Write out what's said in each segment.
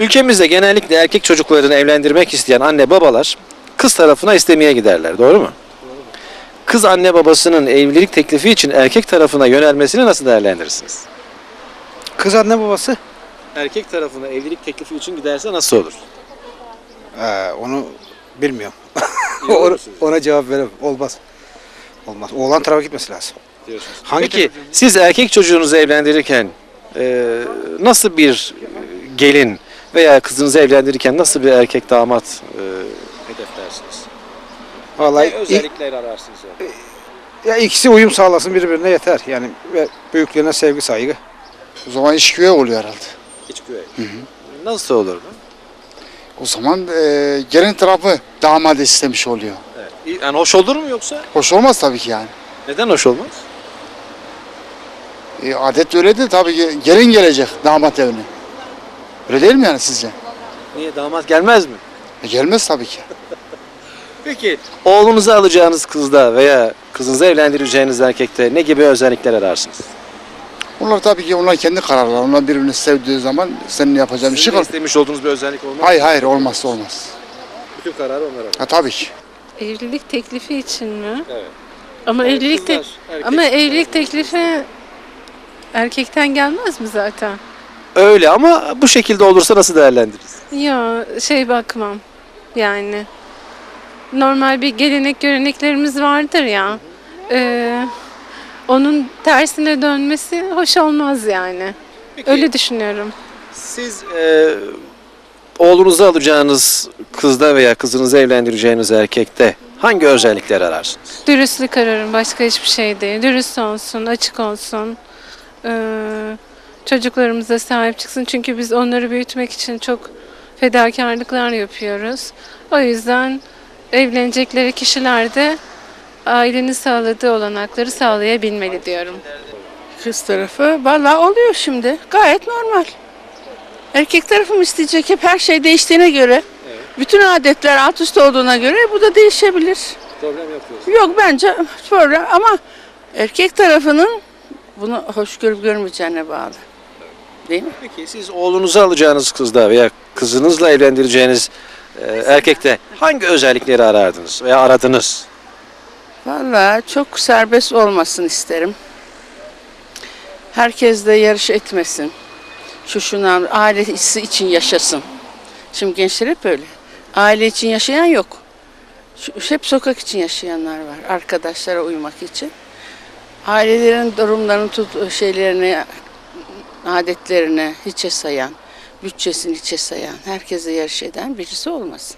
Ülkemizde genellikle erkek çocuklarını evlendirmek isteyen anne babalar kız tarafına istemeye giderler. Doğru mu? Kız anne babasının evlilik teklifi için erkek tarafına yönelmesini nasıl değerlendirirsiniz? Kız anne babası? Erkek tarafına evlilik teklifi için giderse nasıl olur? Ee, onu bilmiyorum. Ona cevap veremem. Olmaz. Olmaz. Oğlan tarafa gitmesi lazım. Hangi Peki siz erkek çocuğunuzu evlendirirken e, nasıl bir gelin veya kızınızı evlendirirken nasıl bir erkek damat e, hedeflersiniz? Vallahi Ne özellikler ararsınız? yani? ya ikisi uyum sağlasın birbirine yeter. Yani ve büyüklerine sevgi saygı. O zaman iş güve oluyor herhalde. İç güvey. Nasıl olur bu? O zaman e, gelin tarafı damadı istemiş oluyor. Evet. Yani hoş olur mu yoksa? Hoş olmaz tabii ki yani. Neden hoş olmaz? E, adet öyledir tabii ki gelin gelecek damat evine. Öyle değil mi yani sizce? Niye damat gelmez mi? E, gelmez tabii ki. Peki oğlunuzu alacağınız kızda veya kızınızı evlendireceğiniz erkekte ne gibi özellikler ararsınız? Onlar tabii ki onlar kendi kararları. Onlar birbirini sevdiği zaman senin yapacağın bir şey Sizin de istemiş olduğunuz bir özellik olmaz mı? Hayır hayır olmaz olmaz. Bütün kararı onlara. Ha, tabii ki. Evlilik teklifi için mi? Evet. Ama evlilik te- Kızlar, erkek- ama evlilik teklifi erkekten gelmez mi zaten? Öyle ama bu şekilde olursa nasıl değerlendiririz? Ya şey bakmam. Yani normal bir gelenek göreneklerimiz vardır ya. Ee, onun tersine dönmesi hoş olmaz yani. Peki, Öyle düşünüyorum. Siz e, oğlunuzu alacağınız kızda veya kızınızı evlendireceğiniz erkekte hangi özellikler ararsınız? Dürüstlük ararım başka hiçbir şey değil. Dürüst olsun, açık olsun. Ee, çocuklarımıza sahip çıksın. Çünkü biz onları büyütmek için çok fedakarlıklar yapıyoruz. O yüzden evlenecekleri kişiler de ailenin sağladığı olanakları sağlayabilmeli diyorum. Kız tarafı valla oluyor şimdi. Gayet normal. Erkek tarafı mı isteyecek hep her şey değiştiğine göre. Bütün adetler alt üst olduğuna göre bu da değişebilir. Problem yapıyorsunuz. Yok bence problem ama erkek tarafının bunu hoş görüp görmeyeceğine bağlı. Değil mi? Peki siz oğlunuzu alacağınız kızda veya kızınızla evlendireceğiniz e, erkekte hangi özellikleri arardınız veya aradınız? Valla çok serbest olmasın isterim. Herkes de yarış etmesin. Şu şuna ailesi için yaşasın. Şimdi gençler hep öyle. Aile için yaşayan yok. Şu, hep sokak için yaşayanlar var. Arkadaşlara uymak için. Ailelerin durumlarını tut şeylerini, adetlerini hiçe sayan, bütçesini hiçe sayan, herkese yarış eden birisi olmasın.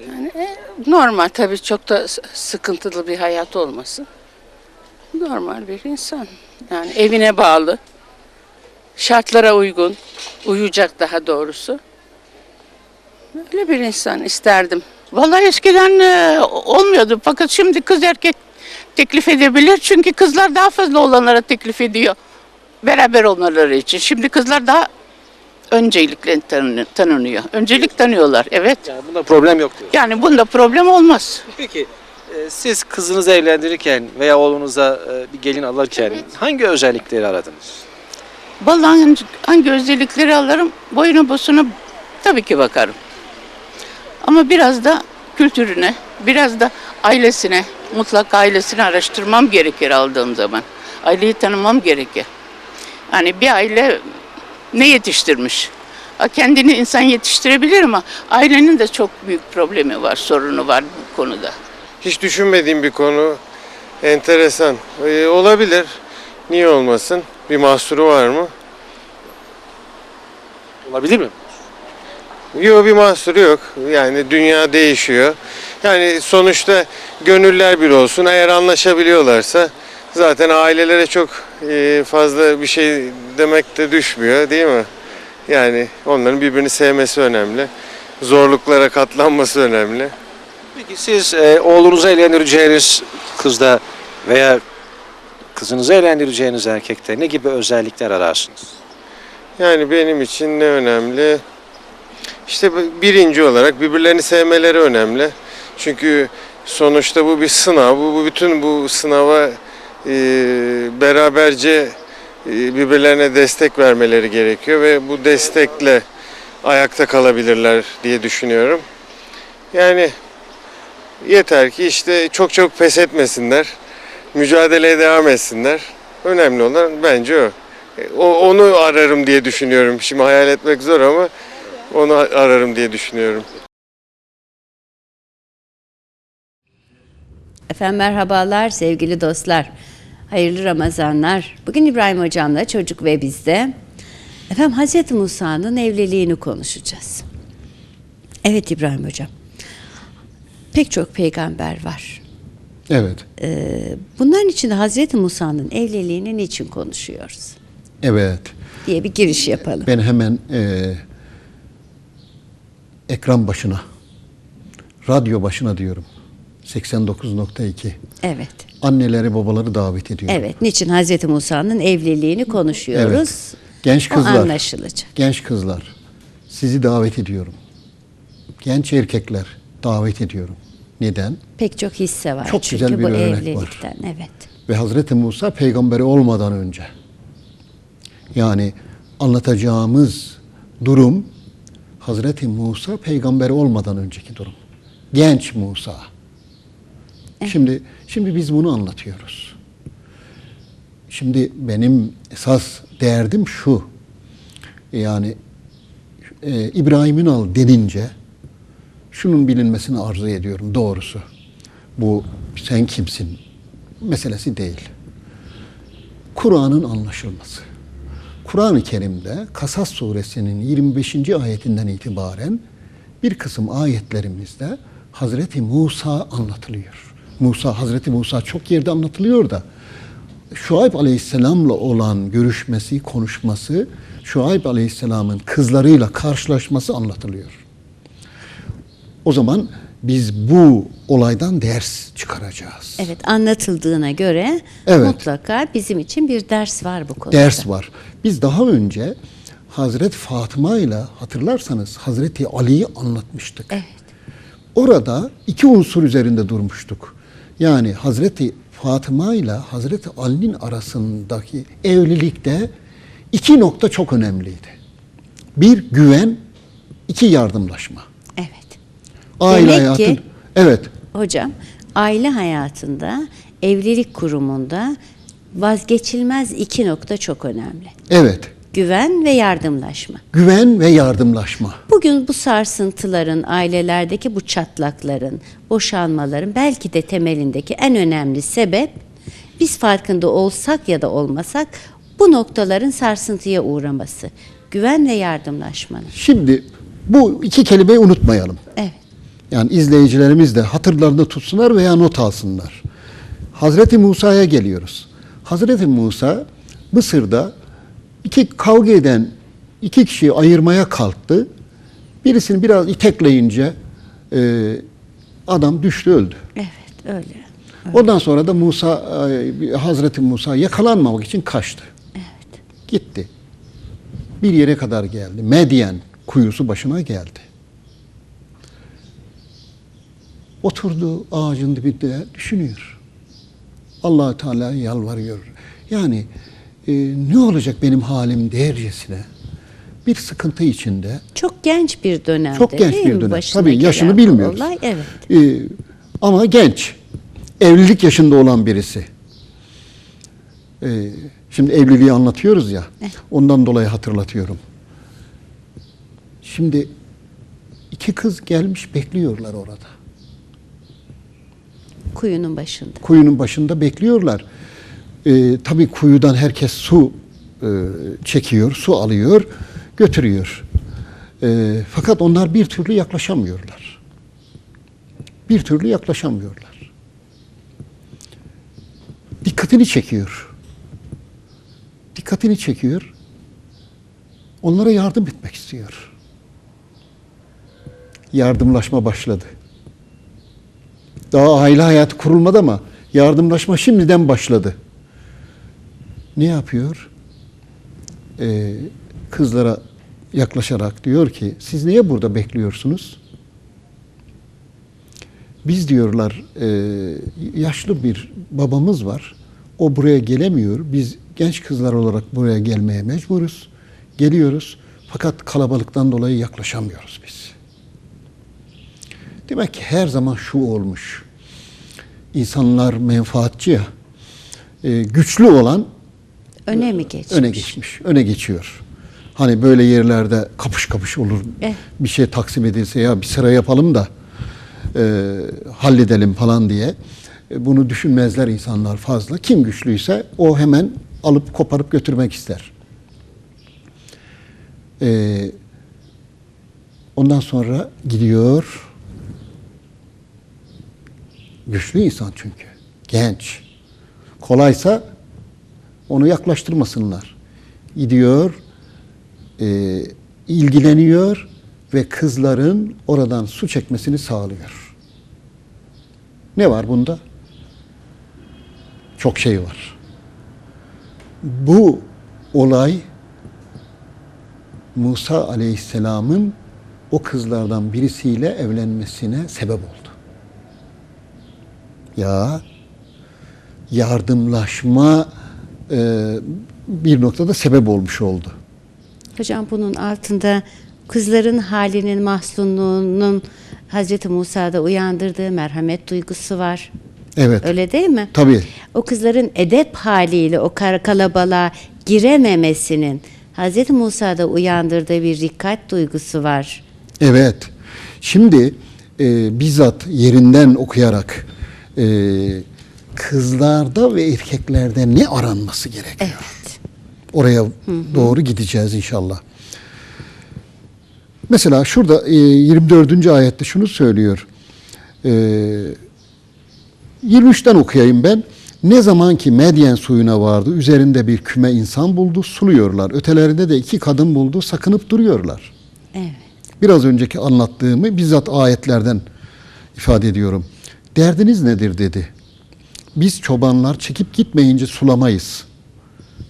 Yani e, normal tabii çok da sıkıntılı bir hayat olmasın. Normal bir insan. Yani evine bağlı. Şartlara uygun. Uyuyacak daha doğrusu. Öyle bir insan isterdim. Vallahi eskiden e, olmuyordu fakat şimdi kız erkek teklif edebilir çünkü kızlar daha fazla olanlara teklif ediyor. Beraber olmaları için. Şimdi kızlar daha öncelikle tanı- tanınıyor. Öncelik tanıyorlar evet. Yani bunda problem yok diyor. Yani bunda problem olmaz. Peki e, siz kızınızı evlendirirken veya oğlunuza e, bir gelin alırken hangi özellikleri aradınız? Vallahi hangi, hangi özellikleri alırım boyuna bosuna tabii ki bakarım. Ama biraz da kültürüne, biraz da ailesine, mutlaka ailesini araştırmam gerekir aldığım zaman. Aileyi tanımam gerekir. Yani bir aile ne yetiştirmiş? Ha, Kendini insan yetiştirebilir ama ailenin de çok büyük problemi var, sorunu var bu konuda. Hiç düşünmediğim bir konu. Enteresan. Ee, olabilir. Niye olmasın? Bir mahsuru var mı? Olabilir mi? Yok bir mahsuru yok. Yani dünya değişiyor. Yani sonuçta gönüller bir olsun. Eğer anlaşabiliyorlarsa zaten ailelere çok e, fazla bir şey demek de düşmüyor değil mi? Yani onların birbirini sevmesi önemli. Zorluklara katlanması önemli. Peki siz e, oğlunuzu evlendireceğiniz kızda veya kızınızı evlendireceğiniz erkekte ne gibi özellikler ararsınız? Yani benim için ne önemli? İşte birinci olarak birbirlerini sevmeleri önemli. Çünkü sonuçta bu bir sınav. Bu, bu bütün bu sınava e, beraberce e, birbirlerine destek vermeleri gerekiyor ve bu destekle ayakta kalabilirler diye düşünüyorum. Yani yeter ki işte çok çok pes etmesinler. Mücadeleye devam etsinler. Önemli olan bence o. E, o onu ararım diye düşünüyorum. Şimdi hayal etmek zor ama onu ararım diye düşünüyorum. Efendim merhabalar sevgili dostlar. Hayırlı Ramazanlar. Bugün İbrahim Hocam'la Çocuk ve Biz'de efendim Hazreti Musa'nın evliliğini konuşacağız. Evet İbrahim Hocam. Pek çok peygamber var. Evet, Bunların içinde Hazreti Musa'nın evliliğini niçin konuşuyoruz? evet. diye bir giriş yapalım. Ben hemen e, ekran başına, radyo başına diyorum. 89.2. Evet. Anneleri babaları davet ediyorum. Evet. Niçin Hazreti Musa'nın evliliğini konuşuyoruz? Evet. Genç O kızlar. anlaşılacak. Genç kızlar, sizi davet ediyorum. Genç erkekler davet ediyorum. Neden? Pek çok hisse var Çok çünkü güzel bir bu örnek var. evlilikten. Evet. Ve Hazreti Musa peygamberi olmadan önce. Yani anlatacağımız durum Hazreti Musa peygamberi olmadan önceki durum. Genç Musa. Şimdi şimdi biz bunu anlatıyoruz. Şimdi benim esas derdim şu. Yani e, İbrahim Ünal denince şunun bilinmesini arzu ediyorum doğrusu. Bu sen kimsin meselesi değil. Kur'an'ın anlaşılması. Kur'an-ı Kerim'de Kasas suresinin 25. ayetinden itibaren bir kısım ayetlerimizde Hazreti Musa anlatılıyor. Musa, Hazreti Musa çok yerde anlatılıyor da Şuayb Aleyhisselam'la olan görüşmesi, konuşması, Şuayb Aleyhisselam'ın kızlarıyla karşılaşması anlatılıyor. O zaman biz bu olaydan ders çıkaracağız. Evet anlatıldığına göre Evet. mutlaka bizim için bir ders var bu konuda. ders var. Biz daha önce Hazreti Fatıma ile hatırlarsanız Hazreti Ali'yi anlatmıştık. Evet. Orada iki unsur üzerinde durmuştuk. Yani Hazreti Fatıma ile Hazreti Ali'nin arasındaki evlilikte iki nokta çok önemliydi. Bir güven, iki yardımlaşma. Evet. Aile Demek hayatı. ki- Evet. Hocam aile hayatında evlilik kurumunda vazgeçilmez iki nokta çok önemli. Evet. Güven ve yardımlaşma. Güven ve yardımlaşma. Bugün bu sarsıntıların, ailelerdeki bu çatlakların, boşanmaların belki de temelindeki en önemli sebep biz farkında olsak ya da olmasak bu noktaların sarsıntıya uğraması. Güven ve yardımlaşmanın. Şimdi bu iki kelimeyi unutmayalım. Evet. Yani izleyicilerimiz de hatırlarında tutsunlar veya not alsınlar. Hazreti Musa'ya geliyoruz. Hazreti Musa Mısır'da iki kavga eden iki kişiyi ayırmaya kalktı. Birisini biraz itekleyince e, adam düştü öldü. Evet öyle. Ondan sonra da Musa e, Hazreti Musa yakalanmamak için kaçtı. Evet. Gitti. Bir yere kadar geldi. Medyen kuyusu başına geldi. Oturdu ağacın dibinde düşünüyor. allah Teala yalvarıyor. Yani e, ne olacak benim halim dercesine bir sıkıntı içinde. Çok genç bir dönemde Çok genç bir dönem. Tabii yaşını bilmiyoruz. Olay? Evet. E, ama genç. Evlilik yaşında olan birisi. E, şimdi evliliği anlatıyoruz ya. Ondan dolayı hatırlatıyorum. Şimdi iki kız gelmiş bekliyorlar orada. Kuyunun başında. Kuyunun başında bekliyorlar. E, tabii kuyudan herkes su e, çekiyor, su alıyor, götürüyor. E, fakat onlar bir türlü yaklaşamıyorlar. Bir türlü yaklaşamıyorlar. Dikkatini çekiyor. Dikkatini çekiyor. Onlara yardım etmek istiyor. Yardımlaşma başladı. Daha aile hayatı kurulmadı ama yardımlaşma şimdiden başladı. Ne yapıyor? Ee, kızlara yaklaşarak diyor ki siz niye burada bekliyorsunuz? Biz diyorlar e, yaşlı bir babamız var. O buraya gelemiyor. Biz genç kızlar olarak buraya gelmeye mecburuz. Geliyoruz. Fakat kalabalıktan dolayı yaklaşamıyoruz biz. Demek ki her zaman şu olmuş. İnsanlar menfaatçi ya. e, güçlü olan Öne mi geçmiş? öne geçmiş, öne geçiyor. Hani böyle yerlerde kapış kapış olur. Eh. Bir şey taksim edilse ya bir sıra yapalım da e, halledelim falan diye. E, bunu düşünmezler insanlar fazla. Kim güçlüyse o hemen alıp koparıp götürmek ister. E, ondan sonra gidiyor. Güçlü insan çünkü. Genç. Kolaysa onu yaklaştırmasınlar. Gidiyor, e, ilgileniyor ve kızların oradan su çekmesini sağlıyor. Ne var bunda? Çok şey var. Bu olay Musa Aleyhisselam'ın o kızlardan birisiyle evlenmesine sebep oldu. Ya yardımlaşma bir noktada sebep olmuş oldu. Hocam bunun altında kızların halinin, mahzunluğunun Hazreti Musa'da uyandırdığı merhamet duygusu var. Evet. Öyle değil mi? Tabii. O kızların edep haliyle o kalabalığa girememesinin Hazreti Musa'da uyandırdığı bir dikkat duygusu var. Evet. Şimdi e, bizzat yerinden okuyarak e, kızlarda ve erkeklerde ne aranması gerekiyor? Evet. Oraya doğru gideceğiz inşallah. Mesela şurada e, 24. ayette şunu söylüyor. E, 23'ten okuyayım ben. Ne zaman ki Medyen suyuna vardı, üzerinde bir küme insan buldu, suluyorlar. Ötelerinde de iki kadın buldu, sakınıp duruyorlar. Evet. Biraz önceki anlattığımı bizzat ayetlerden ifade ediyorum. Derdiniz nedir dedi. Biz çobanlar çekip gitmeyince sulamayız.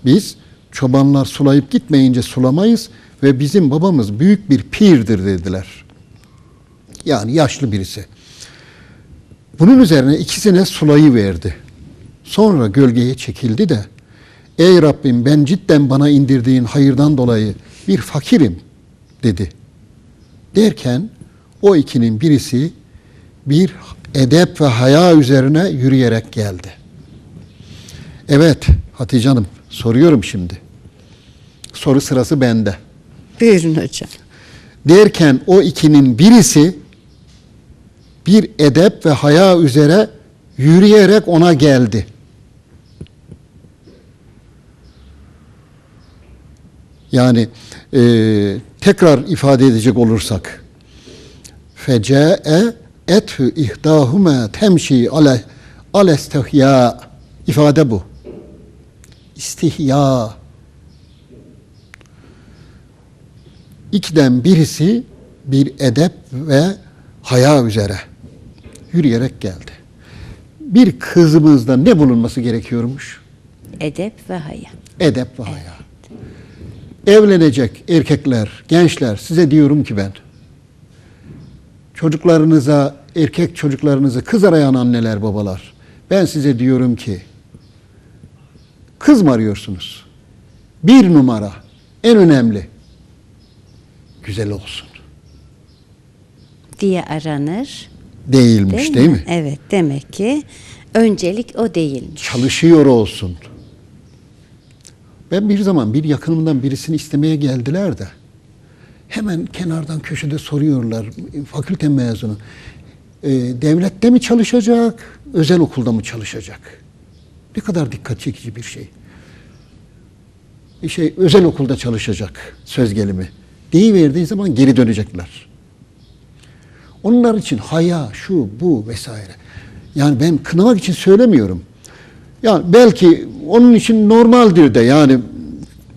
Biz çobanlar sulayıp gitmeyince sulamayız ve bizim babamız büyük bir pirdir dediler. Yani yaşlı birisi. Bunun üzerine ikisine sulayı verdi. Sonra gölgeye çekildi de Ey Rabbim ben cidden bana indirdiğin hayırdan dolayı bir fakirim dedi. Derken o ikinin birisi bir edep ve haya üzerine yürüyerek geldi. Evet Hatice Hanım soruyorum şimdi. Soru sırası bende. Buyurun hocam. Derken o ikinin birisi bir edep ve haya üzere yürüyerek ona geldi. Yani e, tekrar ifade edecek olursak fece'e ethu ihdahume temşi ale alestihya ifade bu. İstihya. İkiden birisi bir edep ve haya üzere yürüyerek geldi. Bir kızımızda ne bulunması gerekiyormuş? Edep ve haya. Edep ve haya. Evlenecek erkekler, gençler size diyorum ki ben çocuklarınıza, erkek çocuklarınızı kız arayan anneler, babalar ben size diyorum ki kız mı arıyorsunuz? Bir numara, en önemli güzel olsun. diye aranır. Değilmiş Değil, değil, mi? mi? Evet demek ki öncelik o değilmiş. Çalışıyor olsun. Ben bir zaman bir yakınımdan birisini istemeye geldiler de hemen kenardan köşede soruyorlar fakülte mezunu. E, devlette mi çalışacak, özel okulda mı çalışacak? Ne kadar dikkat çekici bir şey. Bir şey özel okulda çalışacak söz gelimi. Deyiverdiği zaman geri dönecekler. Onlar için haya, şu, bu vesaire. Yani ben kınamak için söylemiyorum. Yani belki onun için normaldir de yani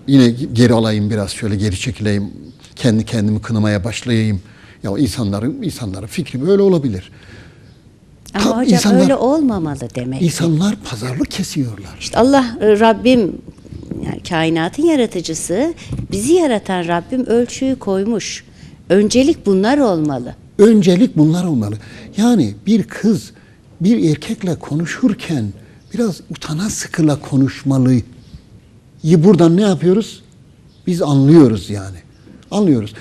yine geri alayım biraz şöyle geri çekileyim. Kendi kendimi kınamaya başlayayım. Ya insanların insanların fikri böyle olabilir. Ama Tam hocam insanlar- öyle olmamalı demek. İnsanlar pazarlık kesiyorlar. İşte Allah e, Rabbim yani kainatın yaratıcısı bizi yaratan Rabbim ölçüyü koymuş. Öncelik bunlar olmalı. Öncelik bunlar olmalı. Yani bir kız bir erkekle konuşurken biraz utana sıkıla konuşmalı. Buradan ne yapıyoruz? Biz anlıyoruz yani. Anlıyoruz.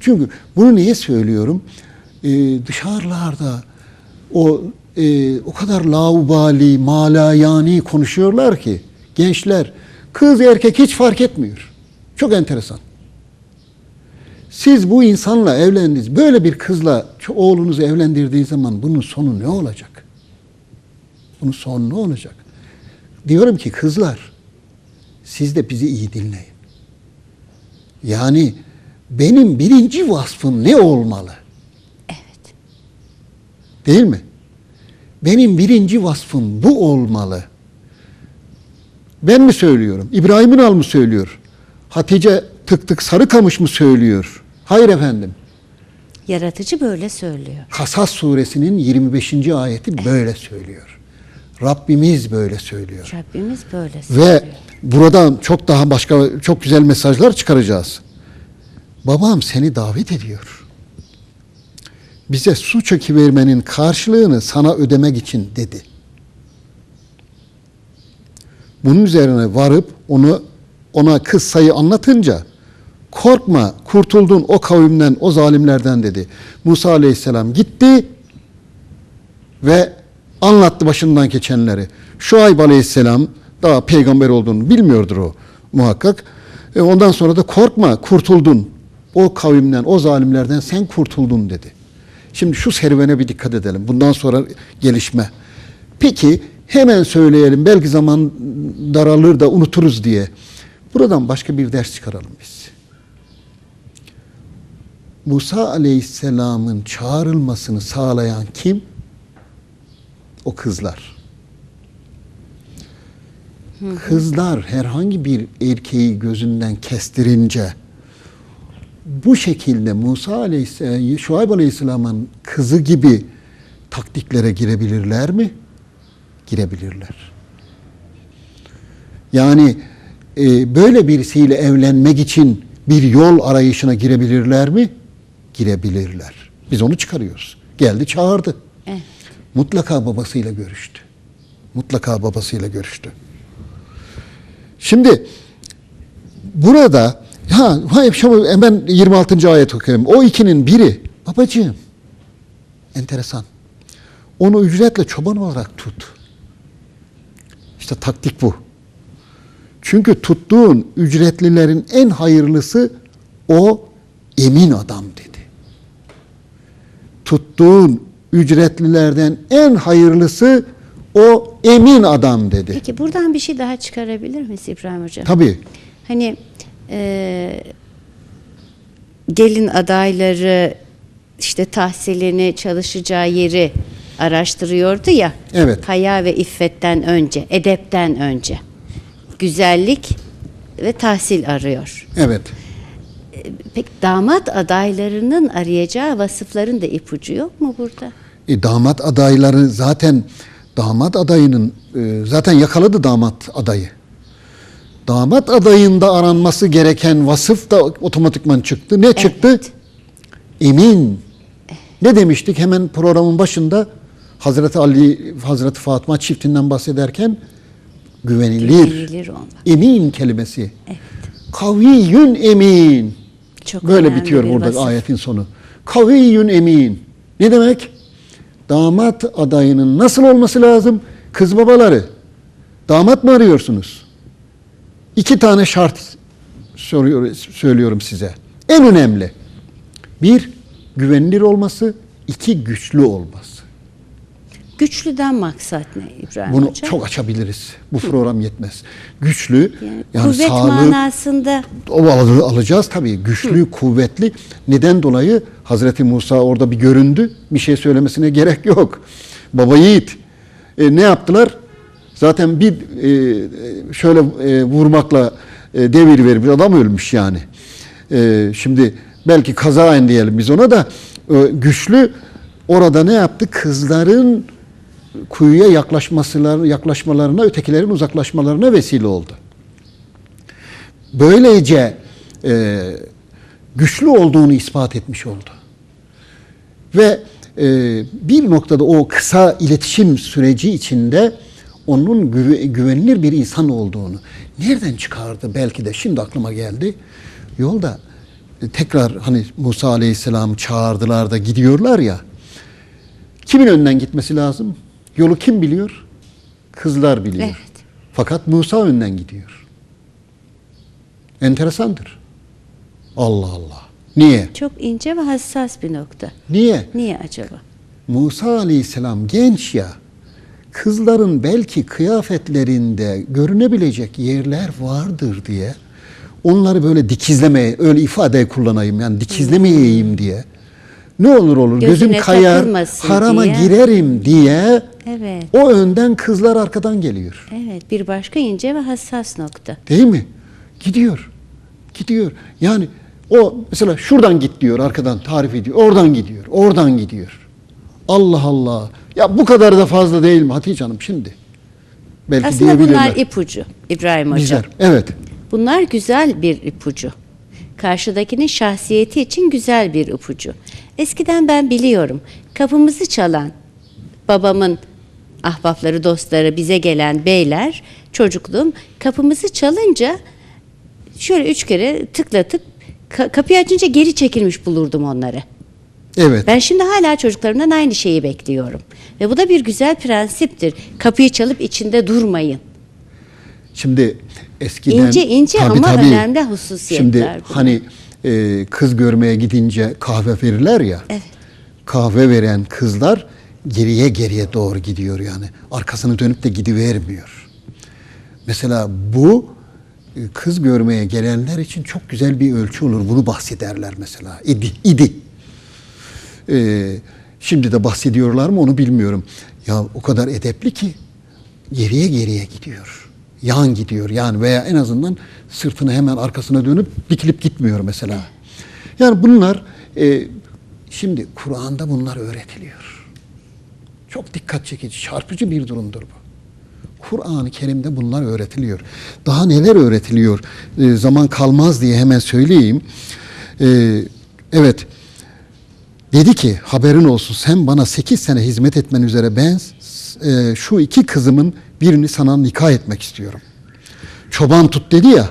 Çünkü bunu niye söylüyorum? Ee, dışarılarda o e, o kadar laubali, malayani konuşuyorlar ki gençler kız erkek hiç fark etmiyor. Çok enteresan. Siz bu insanla evlendiniz. Böyle bir kızla oğlunuzu evlendirdiği zaman bunun sonu ne olacak? Bunun sonu ne olacak? Diyorum ki kızlar siz de bizi iyi dinleyin. Yani benim birinci vasfım ne olmalı? Evet. Değil mi? Benim birinci vasfım bu olmalı. Ben mi söylüyorum? İbrahim Ünal mı söylüyor? Hatice tık tık Sarıkamış mı söylüyor? Hayır efendim. Yaratıcı böyle söylüyor. Kasas suresinin 25. ayeti böyle söylüyor. Rabbimiz böyle söylüyor. Rabbimiz böyle söylüyor. Ve buradan çok daha başka çok güzel mesajlar çıkaracağız. Babam seni davet ediyor. Bize su çekivermenin karşılığını sana ödemek için dedi. Bunun üzerine varıp onu ona kıssayı anlatınca korkma kurtuldun o kavimden o zalimlerden dedi. Musa aleyhisselam gitti ve anlattı başından geçenleri. Şuayb aleyhisselam daha peygamber olduğunu bilmiyordur o muhakkak. E ondan sonra da korkma kurtuldun. O kavimden, o zalimlerden sen kurtuldun dedi. Şimdi şu serüvene bir dikkat edelim. Bundan sonra gelişme. Peki hemen söyleyelim. Belki zaman daralır da unuturuz diye. Buradan başka bir ders çıkaralım biz. Musa Aleyhisselam'ın çağrılmasını sağlayan kim? O kızlar. Kızlar herhangi bir erkeği gözünden kestirince bu şekilde Musa Aleyhisselam, Şuayb Aleyhisselam'ın kızı gibi taktiklere girebilirler mi? Girebilirler. Yani e, böyle birisiyle evlenmek için bir yol arayışına girebilirler mi? Girebilirler. Biz onu çıkarıyoruz. Geldi çağırdı. Evet. Mutlaka babasıyla görüştü. Mutlaka babasıyla görüştü. Şimdi burada ha, hemen 26. ayet okuyayım. O ikinin biri babacığım enteresan. Onu ücretle çoban olarak tut. İşte taktik bu. Çünkü tuttuğun ücretlilerin en hayırlısı o emin adam dedi. Tuttuğun ücretlilerden en hayırlısı o emin adam dedi. Peki buradan bir şey daha çıkarabilir miyiz İbrahim Hocam? Tabii. Hani e, gelin adayları işte tahsilini, çalışacağı yeri araştırıyordu ya. Evet. Haya ve iffetten önce, edepten önce. Güzellik ve tahsil arıyor. Evet. Peki damat adaylarının arayacağı vasıfların da ipucu yok mu burada? E, damat adayları zaten damat adayının e, zaten yakaladı damat adayı. Damat adayında aranması gereken vasıf da otomatikman çıktı. Ne çıktı? Emin. Ne demiştik hemen programın başında? Hazreti Ali, Hazreti Fatıma çiftinden bahsederken güvenilir. Güvenilir olmak. Emin kelimesi. Evet. Kaviyyün emin. Çok Böyle bitiyor burada vasıf. ayetin sonu. Kaviyyün emin. Ne demek? Damat adayının nasıl olması lazım? Kız babaları. Damat mı arıyorsunuz? İki tane şart soruyor, söylüyorum size. En önemli. Bir, güvenilir olması. iki güçlü olması. Güçlüden maksat ne İbrahim Bunu Hocam? çok açabiliriz. Bu program yetmez. Güçlü, yani, yani kuvvet manasında O al- alacağız tabii. Güçlü, kuvvetli. Neden dolayı? Hazreti Musa orada bir göründü. Bir şey söylemesine gerek yok. Baba yiğit. E, ne yaptılar? Zaten bir e, şöyle e, vurmakla e, devir vermiş adam ölmüş yani. E, şimdi belki kazaen diyelim biz ona da güçlü orada ne yaptı? Kızların kuyuya yaklaşmasılar, yaklaşmalarına, ötekilerin uzaklaşmalarına vesile oldu. Böylece güçlü olduğunu ispat etmiş oldu. Ve bir noktada o kısa iletişim süreci içinde onun güve- güvenilir bir insan olduğunu nereden çıkardı belki de şimdi aklıma geldi. Yolda e, tekrar hani Musa Aleyhisselam'ı çağırdılar da gidiyorlar ya. Kimin önden gitmesi lazım? Yolu kim biliyor? Kızlar biliyor. Evet. Fakat Musa önden gidiyor. Enteresandır. Allah Allah. Niye? Çok ince ve hassas bir nokta. Niye? Niye acaba? Musa Aleyhisselam genç ya. Kızların belki kıyafetlerinde görünebilecek yerler vardır diye onları böyle dikizlemeye, öyle ifade kullanayım yani dikizlemeyeyim diye. Ne olur olur gözüm Gözüne kayar, takılmasın harama diye. girerim diye Evet. o önden kızlar arkadan geliyor. Evet, bir başka ince ve hassas nokta. Değil mi? Gidiyor. Gidiyor. Yani o mesela şuradan git diyor arkadan tarif ediyor. Oradan gidiyor. Oradan gidiyor. Allah Allah. Ya bu kadar da fazla değil mi Hatice Hanım şimdi? Belki Aslında bunlar ipucu İbrahim Hocam. Bizler. Evet. Bunlar güzel bir ipucu. Karşıdakinin şahsiyeti için güzel bir ipucu. Eskiden ben biliyorum kapımızı çalan babamın ahbapları, dostları, bize gelen beyler, çocukluğum kapımızı çalınca şöyle üç kere tıklatıp ka- kapıyı açınca geri çekilmiş bulurdum onları. Evet. Ben şimdi hala çocuklarımdan aynı şeyi bekliyorum. Ve bu da bir güzel prensiptir. Kapıyı çalıp içinde durmayın. Şimdi eskiden İnce ince Tabii, ama tabii. önemli hususiyetler Şimdi bunlar. hani e, kız görmeye gidince kahve verirler ya. Evet. Kahve veren kızlar geriye geriye doğru gidiyor yani. Arkasını dönüp de gidivermiyor. Mesela bu e, kız görmeye gelenler için çok güzel bir ölçü olur. Bunu bahsederler mesela. İdi. idi. Ee, şimdi de bahsediyorlar mı onu bilmiyorum. Ya o kadar edepli ki geriye geriye gidiyor. Yan gidiyor yani veya en azından sırtını hemen arkasına dönüp dikilip gitmiyor mesela. Yani bunlar e, şimdi Kur'an'da bunlar öğretiliyor. Çok dikkat çekici, çarpıcı bir durumdur bu. Kur'an-ı Kerim'de bunlar öğretiliyor. Daha neler öğretiliyor? E, zaman kalmaz diye hemen söyleyeyim. E, evet. Dedi ki haberin olsun sen bana 8 sene hizmet etmen üzere ben e, şu iki kızımın birini sana nikah etmek istiyorum. Çoban tut dedi ya.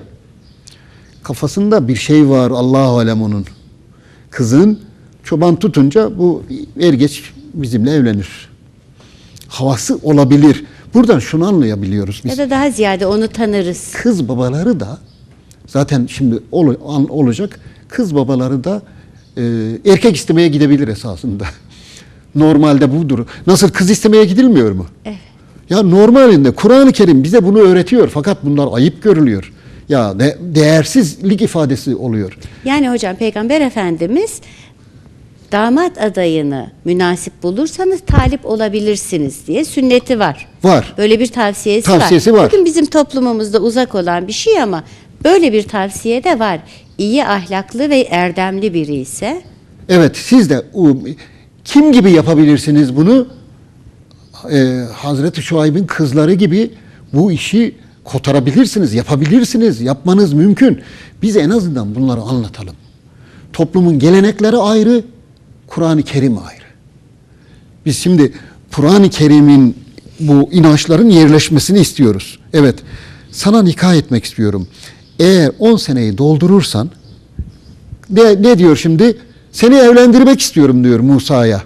Kafasında bir şey var Allahu alem onun. Kızın çoban tutunca bu er geç bizimle evlenir. Havası olabilir. Buradan şunu anlayabiliyoruz biz Ya da daha ziyade onu tanırız. kız babaları da zaten şimdi ol- an- olacak kız babaları da erkek istemeye gidebilir esasında. Normalde budur. Nasıl kız istemeye gidilmiyor mu? Evet. Ya normalinde Kur'an-ı Kerim bize bunu öğretiyor fakat bunlar ayıp görülüyor. Ya de, değersizlik ifadesi oluyor. Yani hocam Peygamber Efendimiz damat adayını münasip bulursanız talip olabilirsiniz diye sünneti var. Var. Böyle bir tavsiyesi, Tavsiyesi var. Bugün bizim toplumumuzda uzak olan bir şey ama böyle bir tavsiye de var. İyi ahlaklı ve erdemli biri ise Evet siz de kim gibi yapabilirsiniz bunu? Ee, Hazreti Şuayb'in kızları gibi bu işi kotarabilirsiniz, yapabilirsiniz, yapmanız mümkün. Biz en azından bunları anlatalım. Toplumun gelenekleri ayrı, Kur'an-ı Kerim ayrı. Biz şimdi Kur'an-ı Kerim'in bu inançların yerleşmesini istiyoruz. Evet, sana nikah etmek istiyorum. Eğer 10 seneyi doldurursan, ne, ne diyor şimdi? Seni evlendirmek istiyorum diyor Musa'ya.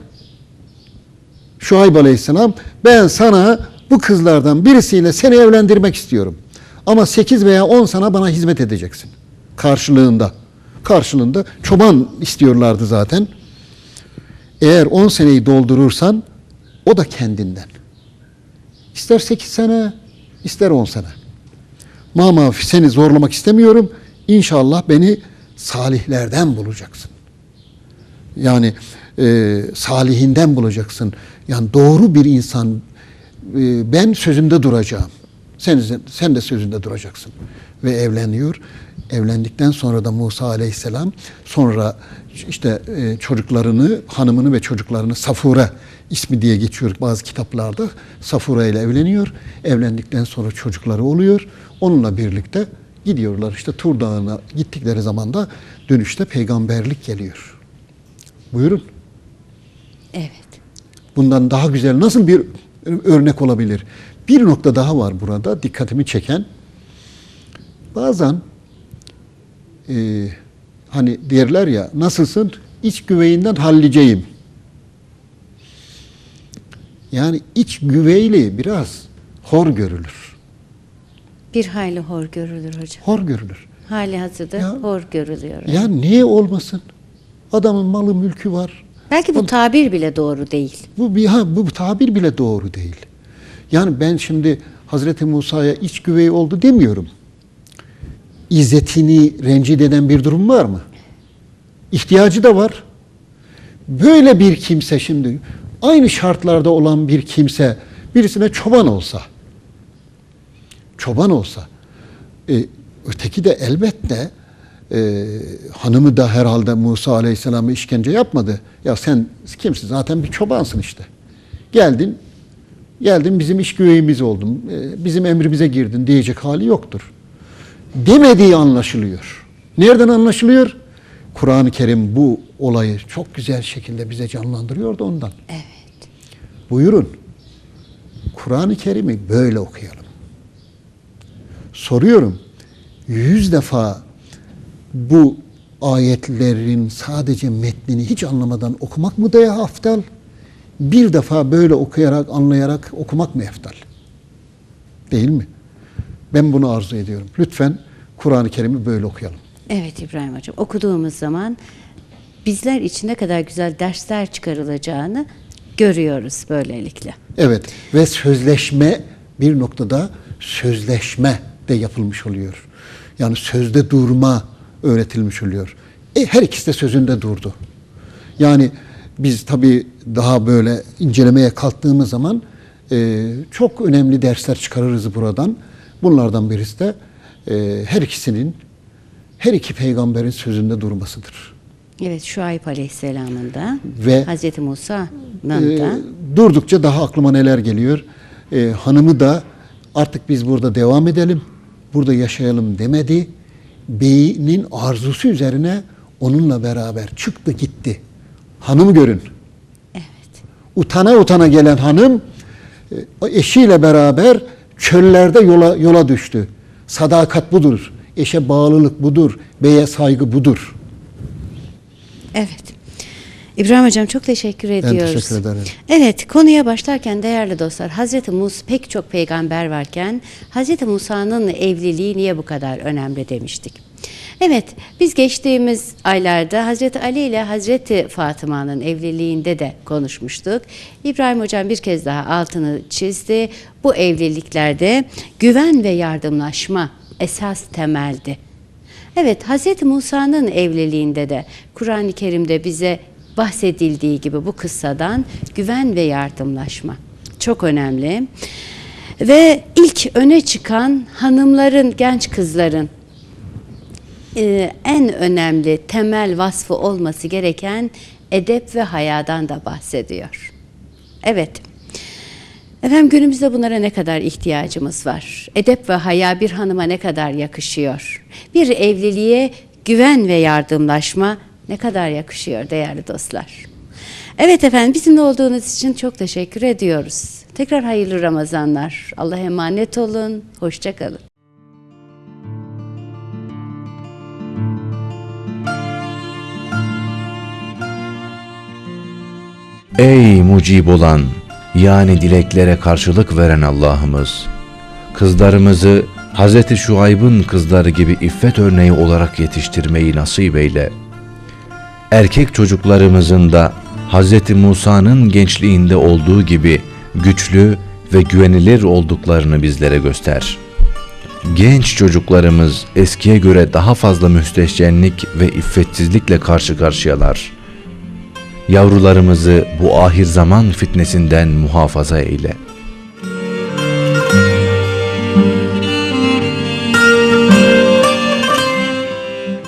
Şuayb Aleyhisselam ben sana bu kızlardan birisiyle seni evlendirmek istiyorum. Ama 8 veya 10 sana bana hizmet edeceksin. Karşılığında. Karşılığında çoban istiyorlardı zaten. Eğer 10 seneyi doldurursan o da kendinden. İster 8 sene, ister 10 sene. Mama seni zorlamak istemiyorum. İnşallah beni salihlerden bulacaksın. Yani e, salihinden bulacaksın. Yani doğru bir insan. e, ben sözümde duracağım. Sen, sen de sözünde duracaksın. Ve evleniyor. Evlendikten sonra da Musa aleyhisselam sonra işte e, çocuklarını, hanımını ve çocuklarını Safure ismi diye geçiyor bazı kitaplarda. Safure ile evleniyor. Evlendikten sonra çocukları oluyor. Onunla birlikte gidiyorlar. İşte Tur Dağı'na gittikleri zaman da dönüşte peygamberlik geliyor. Buyurun. evet. Bundan daha güzel nasıl bir örnek olabilir? Bir nokta daha var burada dikkatimi çeken. Bazen e, hani derler ya nasılsın? İç güveyinden halliceyim. Yani iç güveyli biraz hor görülür. Bir hayli hor görülür hocam. Hor görülür. Hali hazırda Ya- hor görülüyor. Ya niye olmasın? Adamın malı mülkü var. Belki bu tabir bile doğru değil. Bu bir ha, bu tabir bile doğru değil. Yani ben şimdi Hazreti Musa'ya iç güvey oldu demiyorum. İzzetini rencide eden bir durum var mı? İhtiyacı da var. Böyle bir kimse şimdi aynı şartlarda olan bir kimse birisine çoban olsa çoban olsa e, öteki de elbette e, hanımı da herhalde Musa Aleyhisselam'a işkence yapmadı. Ya sen kimsin? Zaten bir çobansın işte. Geldin, geldin bizim iş güveyimiz oldun. e, bizim emrimize girdin diyecek hali yoktur. Demediği anlaşılıyor. Nereden anlaşılıyor? Kur'an-ı Kerim bu olayı çok güzel şekilde bize canlandırıyor da ondan. Evet. Buyurun. Kur'an-ı Kerim'i böyle okuyalım. Soruyorum. Yüz defa bu ayetlerin sadece metnini hiç anlamadan okumak mı daha aftal? Bir defa böyle okuyarak, anlayarak okumak mı eftal? Değil mi? Ben bunu arzu ediyorum. Lütfen Kur'an-ı Kerim'i böyle okuyalım. Evet İbrahim Hocam okuduğumuz zaman bizler için ne kadar güzel dersler çıkarılacağını görüyoruz böylelikle. Evet ve sözleşme bir noktada sözleşme de yapılmış oluyor. Yani sözde durma öğretilmiş oluyor. E, her ikisi de sözünde durdu. Yani biz tabii daha böyle incelemeye kalktığımız zaman e, çok önemli dersler çıkarırız buradan. Bunlardan birisi de e, her ikisinin, her iki peygamberin sözünde durmasıdır. Evet Şuayb Aleyhisselam'ın da Ve- Hazreti Musa'nın Ee, da durdukça daha aklıma neler geliyor. Ee, hanımı da artık biz burada devam edelim, burada yaşayalım demedi. Beyinin arzusu üzerine onunla beraber çıktı gitti. Hanımı görün. evet. Utana utana gelen hanım e, eşiyle beraber çöllerde yola yola düştü. Sadakat budur. Eşe bağlılık budur. Beye saygı budur. Evet. İbrahim Hocam çok teşekkür ediyoruz. teşekkür ederim. Evet konuya başlarken değerli dostlar Hazreti Musa pek çok peygamber varken Hazreti Musa'nın evliliği niye bu kadar önemli demiştik. Evet biz geçtiğimiz aylarda Hazreti Ali ile Hazreti Fatıma'nın evliliğinde de konuşmuştuk. İbrahim Hocam bir kez daha altını çizdi. Bu evliliklerde güven ve yardımlaşma esas temeldi. Evet, Hz. Musa'nın evliliğinde de Kur'an-ı Kerim'de bize bahsedildiği gibi bu kıssadan güven ve yardımlaşma çok önemli. Ve ilk öne çıkan hanımların, genç kızların e, en önemli temel vasfı olması gereken edep ve hayadan da bahsediyor. Evet. Efendim günümüzde bunlara ne kadar ihtiyacımız var? Edep ve haya bir hanıma ne kadar yakışıyor? Bir evliliğe güven ve yardımlaşma ne kadar yakışıyor değerli dostlar? Evet efendim bizimle olduğunuz için çok teşekkür ediyoruz. Tekrar hayırlı Ramazanlar. Allah'a emanet olun. Hoşça kalın. Ey mucib olan, yani dileklere karşılık veren Allah'ımız, kızlarımızı Hz. Şuayb'ın kızları gibi iffet örneği olarak yetiştirmeyi nasip eyle. Erkek çocuklarımızın da Hz. Musa'nın gençliğinde olduğu gibi güçlü ve güvenilir olduklarını bizlere göster. Genç çocuklarımız eskiye göre daha fazla müstehcenlik ve iffetsizlikle karşı karşıyalar.'' Yavrularımızı bu ahir zaman fitnesinden muhafaza eyle.